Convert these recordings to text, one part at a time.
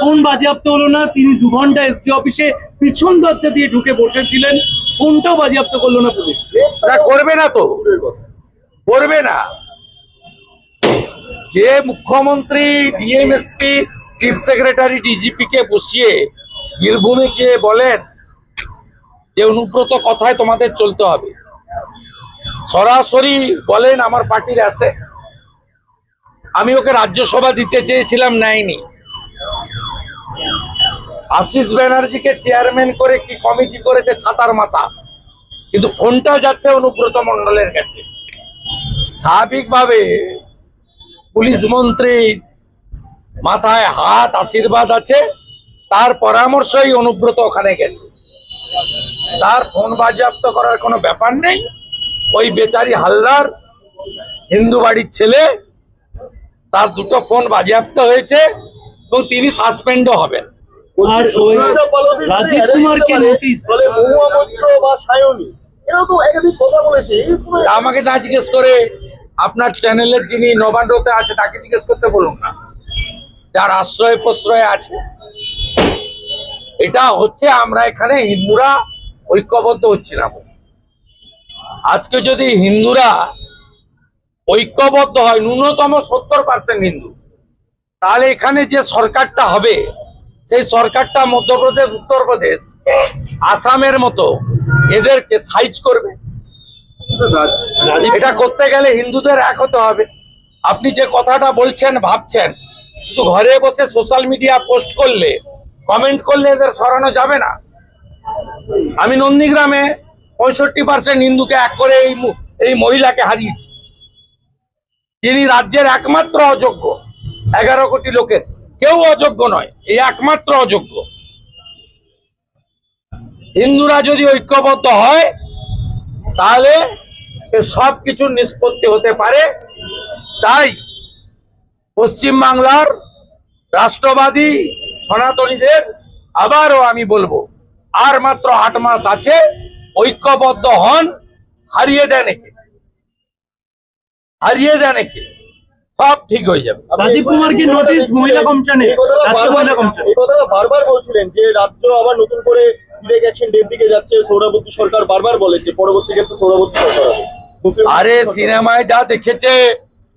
Phone বাজেয়াপ্ত হলো না, তিনি দু ঘণ্টা এসডি অফিসে পিছন দরজা দিয়ে ঢুকে বসেছিলেন, ফোনটাও বাজেয়াপ্ত করল না পুলিশ। করবে না তো। করবে না। যে মুখ্যমন্ত্রী DM SP chief secretary DGP কে বসিয়ে বীরভূমে গিয়ে বলেন যে অনুব্রত কথায় তোমাদের চলতে হবে। সরাসরি বলেন, আমার পার্টির আছে আমি ওকে রাজ্যসভা দিতে চেয়েছিলাম, নেয়নি। আশিস ব্যানার্জিকে চেয়ারম্যান করে কি কমিটি করেছে ছাতার মাথা? কিন্তু ফোনটা যাচ্ছে অনুব্রত মন্ডলের কাছে। স্বাভাবিকভাবে পুলিশ মন্ত্রী মাথায় হাত, আশীর্বাদ আছে, তার পরামর্শই অনুব্রত ওখানে গেছে। তার ফোন বাজেয়াপ্ত করার কোনো ব্যাপার নেই। ওই বেচারি হালদার, হিন্দু বাড়ির ছেলে, তার দুটো ফোন বাজেয়াপ্ত হয়েছে এবং তিনি সাসপেন্ডও হবেন। আর ওই রাজীব কুমারকে নোটিশ বা সায়নী এরকম একাধিক কথা বলেছে এই পুরো তা আমাকে না জিজ্ঞেস করে আপনার চ্যানেলের যিনি নবান্নতে আছে তাকে জিজ্ঞেস করতে বলুন না। যার আশ্রয় প্রশ্রয় আছে। এটা হচ্ছে আমরা এখানে হিন্দুরা ঐক্যবদ্ধ হচ্ছিলাম আজকে যদি হিন্দুরা ঐক্যবদ্ধ হয় ন্যূনতম সত্তর পার্সেন্ট হিন্দু তাহলে এখানে যে সরকারটা হবে সেই সরকারটা মধ্যপ্রদেশ উত্তরপ্রদেশ আসামের মতো এদেরকে সাইজ করবে। এটা করতে গেলে হিন্দুদের এক হতে হবে। আপনি যে কথাটা বলছেন ভাবছেন শুধু ঘরে বসে সোশ্যাল মিডিয়া পোস্ট করলে কমেন্ট করলে এদের সরানো যাবে না। আমি নন্দীগ্রামে পঁয়ষট্টি পার্সেন্ট হিন্দুকে এক করে এই এই মহিলাকে হারিয়েছি। যিনি রাজ্যের একমাত্র অযোগ্য এগারো কোটি লোকের। কেউ অযোগ্য নয় এই একমাত্র অযোগ্য। হিন্দুরা যদি ঐক্যবদ্ধ হয়, তাহলে সব কিছুর নিষ্পত্তি হতে পারে। তাই পশ্চিম বাংলার রাষ্ট্রবাদী সনাতনীদের আবারও আমি বলব, আর মাত্র আট মাস আছে, ঐক্যবদ্ধ হন, হারিয়ে দেন একে। হারিয়ে দেন একে। সব ঠিক হয়ে যাবে। রাজীব কুমারকে নোটিশ মহিলা কমিশনে রাজ্য বারবার- মহিলা কমিশন এই কথাটা বারবার বলছিলেন যে রাজ্য আবার নতুন করে ডিরেক্ট অ্যাকশন ডের দিকে যাচ্ছে। সৌরভতী সরকার বারবার বলে যে পরবর্তী ক্ষেত্রে সৌরভতী সরকার আরে সিনেমায় যা দেখেছে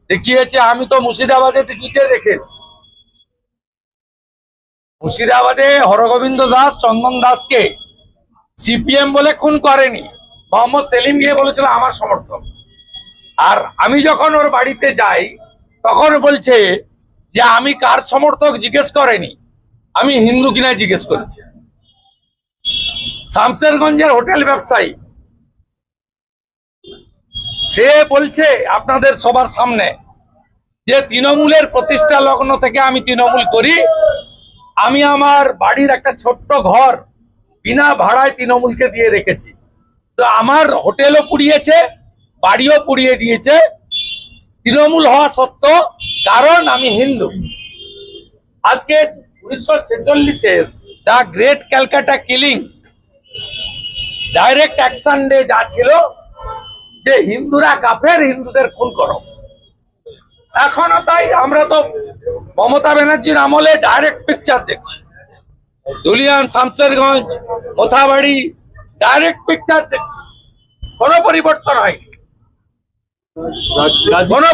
দেখিয়েছে আমি তো মুর্শিদাবাদে দেখিয়েছে দেখেছি মুর্শিদাবাদে হরগোবিন্দ দাস চন্দন দাসকে সিপিএম বলে খুন করেনি। মোহাম্মদ সেলিম গিয়ে বলেছিল আমার সমর্থক। আর আমি যখন ওর বাড়িতে যাই তখন বলছে যে আমি কার সমর্থক জিজ্ঞেস করেনি? আমি হিন্দু কিনা জিজ্ঞেস করেছি। শামসেরগঞ্জের হোটেল ব্যবসায়ী, সে বলছে আপনাদের সবার সামনে যে তৃণমূলের প্রতিষ্ঠা লগ্ন থেকে আমি তৃণমূল করি, আমি আমার বাড়ির একটা ছোট্ট ঘর বিনা ভাড়ায় তৃণমূলকে দিয়ে রেখেছি। তো আমার হোটেলও পুড়িয়েছে, বাড়িও পুড়িয়ে দিয়েছে তৃণমূল হওয়া সত্ত্বেও কারণ আমি হিন্দু। আজকে উনিশশো ছেচল্লিশের the great Calcutta killing direct action day যা ছিল, যে হিন্দুরা কাফের, হিন্দুদের খুন করো। এখনও তাই, আমরা তো মমতা ব্যানার্জির আমলে ডাইরেক্ট পিকচার দেখছি। দুলিয়ান, শামসেরগঞ্জ, মোথাবাড়ি, ডাইরেক্ট পিকচার দেখছি। কোনো পরিবর্তন হয়নি। কোনো